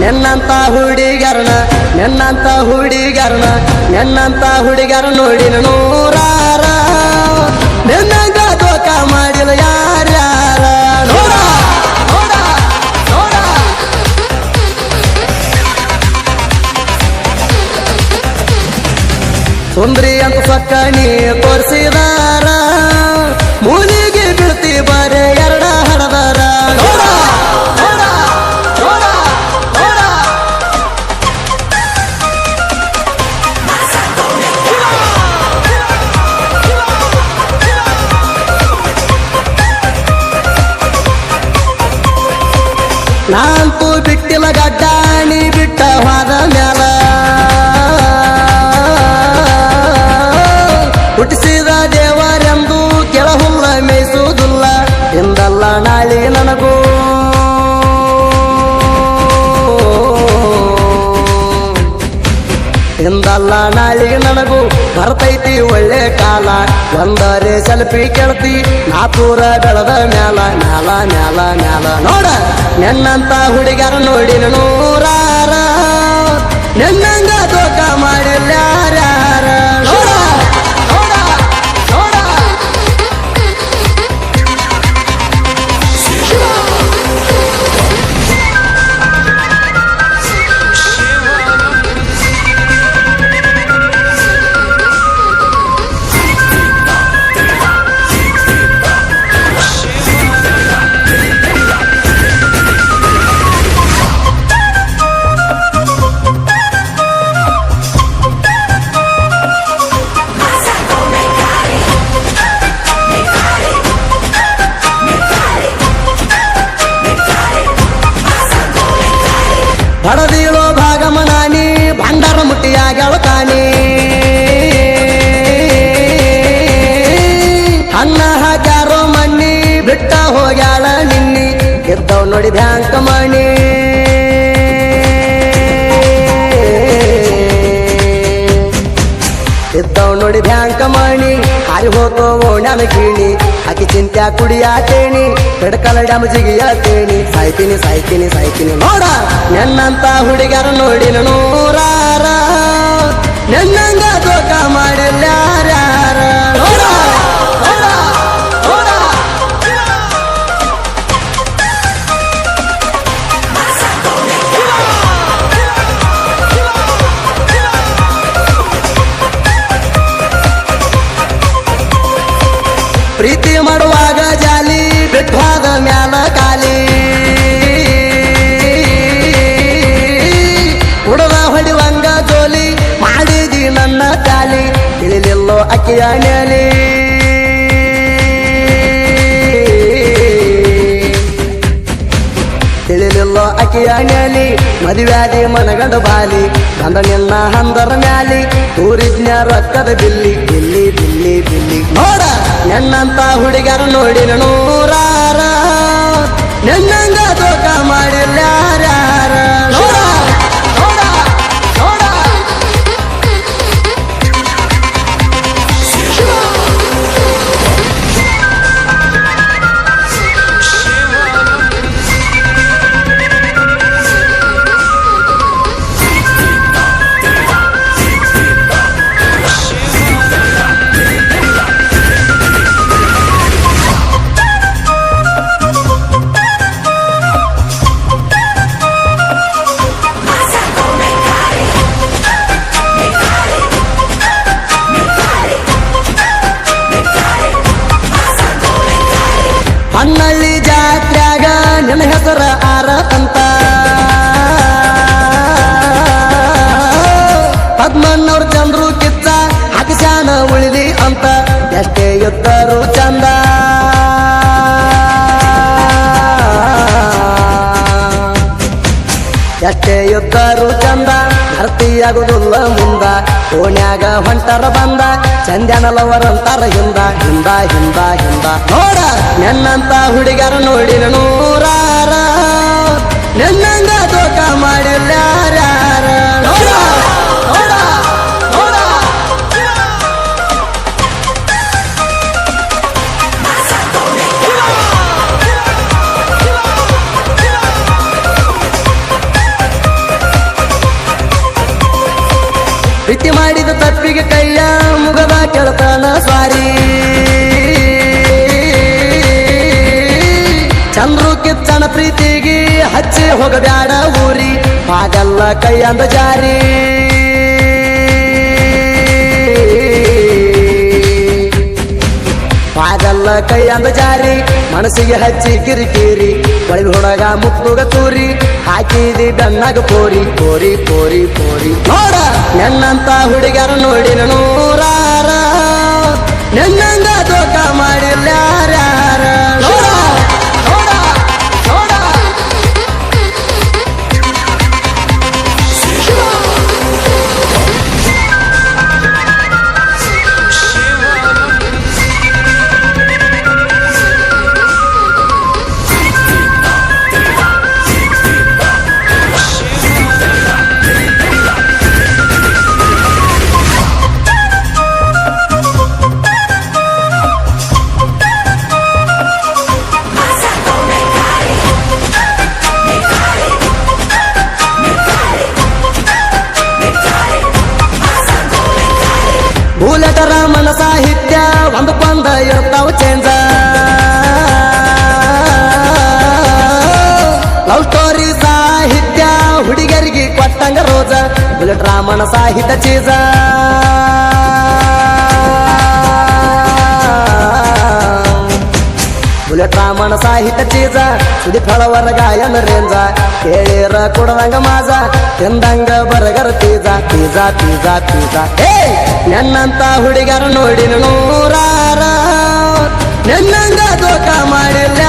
ನಿನ್ನಂತ ಹುಡುಗರನ ನಿನ್ನಂತ ಹುಡುಗರನ ನಿನ್ನಂತ ಹುಡುಗರ ನೋಡಿ ನೂರಾರ. ನಿನ್ನಂತ ದೋಖ ಮಾಡಿಲ್ಲ ಯಾರ್ಯಾರ ಸುಂದ್ರಿ ಅಂತ ಸಕ್ಕಣಿ ತೋರಿಸಿದಾರ. ಮೂಲಿಗೆ ಎಂದಲ್ಲ ನಾಳಿಗೆ ನನಗೂ ಬರ್ತೈತಿ ಒಳ್ಳೆ ಕಾಲ. ಒಂದರೆ ಸೆಲ್ಫಿ ಕೆಳತಿ ನಾಪೂರ ಬೆಳೆದ ಮ್ಯಾಲ ಮ್ಯಾಲ ಮ್ಯಾಲ ಮ್ಯಾಲ. ನೋಡ, ನೆನ್ನಂತ ಹುಡುಗರ ನೋಡಿ ನೂರಾರ. ನೆನ್ನಂಗ ಹಡದಿಳೋ ಭಾಗಮನಾನಿ ಭಂಡಾರ ಮುಟ್ಟಿಯಾಗಿ ಗೆಳತಾನಿ ಅನ್ನ ಹಾಕ್ಯಾರೋ ಮಣ್ಣಿ, ಬಿಟ್ಟ ಹೋಗ್ಯಾಳ ನಿನ್ನಿ. ಗೆದ್ದವ್ ನೋಡಿ ಬ್ಯಾಂಕ್ ಮಣಿ. ಗೆದ್ದವ್ ನೋಡಿ ಬ್ಯಾಂಕ್ ಮಣಿ. ಹಾರಿ ಹೋತೋ ಓಣ್ಯಾನ ಕೀಣಿ ಆಕಿ ಚಿಂತ್ಯ ಕುಡಿಯಾತೇನಿ ಬೆಡಕಲ ಡ್ಯಾಮ್ ಜಿಗಿಯಾತೇನಿ ಸಾಯ್ತೀನಿ ಸಾಯ್ತೀನಿ ಸಾಯ್ತೀನಿ ನೋಡ ನೆನ್ನಂತ ಹುಡುಗರ ನೋಡಿ ನೂರಾರ ನೆನ್ನಂಗ ದೋಖ ಮಾಡಿಲ್ಲ ಪ್ರೀತಿ ಮಾಡುವಾಗ ಜಾಲಿ ಬಿಟ್ವಾದ ಮ್ಯಾಲ ಕಾಲಿ ಹುಡುಗ ಹೊಡಿವಂಗ ಜೋಲಿ, ಮಾಡಿದಿ ನನ್ನ ಕಾಲಿ ಇಳಿಲಿಲ್ಲೋ ಅಕ್ಕಿಯ ನೆಲಿ. ತಿಳಿಲಿಲ್ಲೋ ಅಕ್ಕಿಯ ನೆಲಿ, ಮದುವ್ಯಾದಿ ಮನಗಂಡ ಬಾಲಿ. ನಿನ್ನ ಹಂದರ ಮ್ಯಾಲಿ ಊರಿಜ್ಞ ರೊಕ್ಕದ ಬಿಲ್ಲಿ. ನೆನ್ನಂತ ಹುಡುಗರು ನೋಡಿರ ನೂರಾರ. ನೆನ್ನಂಗ ದೋಖ ಮಾಡಿಲ್ಲ ಇದ್ದರು ಚಂದ ಭರ್ತಿಯಾಗುದಿಲ್ಲ ಮುಂದ. ಓಣ್ಯಾಗ ಹೊಂಟರ ಬಂದ ಚಂದನಲವರಂತರ ಹಿಂದ. ಹಿಂದ ಹಿಂದ ಹಿಂದ. ನೋಡ, ನನ್ನಂತ ಹುಡುಗರು ನೋಡಿರ ನೂರಾರ ಸ್ವಾರಿ ಚಂದ್ರು ಕಿಚ್ಚನ ಪ್ರೀತಿಗೆ ಹಚ್ಚಿ ಹೋಗಬ್ಯಾಡ ಊರಿ. ಹಾಗಲ್ಲ ಕೈಯಂದ ಜಾರಿ. ಕೈ ಕೈಯಂದ ಜಾರಿ. ಮನಸ್ಸಿಗೆ ಹಚ್ಚಿ ಕಿರಿಕಿರಿ. ಒಳಗೆ ಹುಡುಗ ಮುತ್ತುಗ ತೂರಿ. ಹಾಕಿದಿ ಬೆನ್ನಾಗ ಪೋರಿ ಪೋರಿ ಪೋರಿ ಪೋರಿ ನೋಡ ನೆನ್ನಂತ ಹುಡುಗರ ನೋಡಿ ನೂರಾರ. ನೆನ್ನಂಗ ದೋಖ ಮಾಡಿಲ್ಲ. ಒಂದು ಕೊಂದ ಇರ್ತಾವ ಚೇಂಜ ಲವ್ ಸ್ಟೋರಿ ಸಾಹಿತ್ಯ ಹುಡುಗರಿಗೆ ಕೊಟ್ಟಂಗ ರೋಜ. ಬುಲೆಟ್ ರಾಮನ ಸಾಹಿತ್ಯ ಚೀಜ ರಾಮನ ಸಾಹಿತ್ಯ ಚೀಜ ಸುದಿ ಫಳವರ ಗಾಯನ ರೇಂಜ. ಕೇಳಿರ ಕೊಡದಂಗ ಮಾಜ ತಿಂದಂಗ ಬರಗರ ತೀಜ. ತೀಜ ತೀಜ ತೀಜ. ಏ ನನ್ನಂತ ಹುಡುಗರ ನೋಡಿ ನೂರಾರ. ನನ್ನಂಗ ದೋಖ ಮಾಡಿಲ್ಲ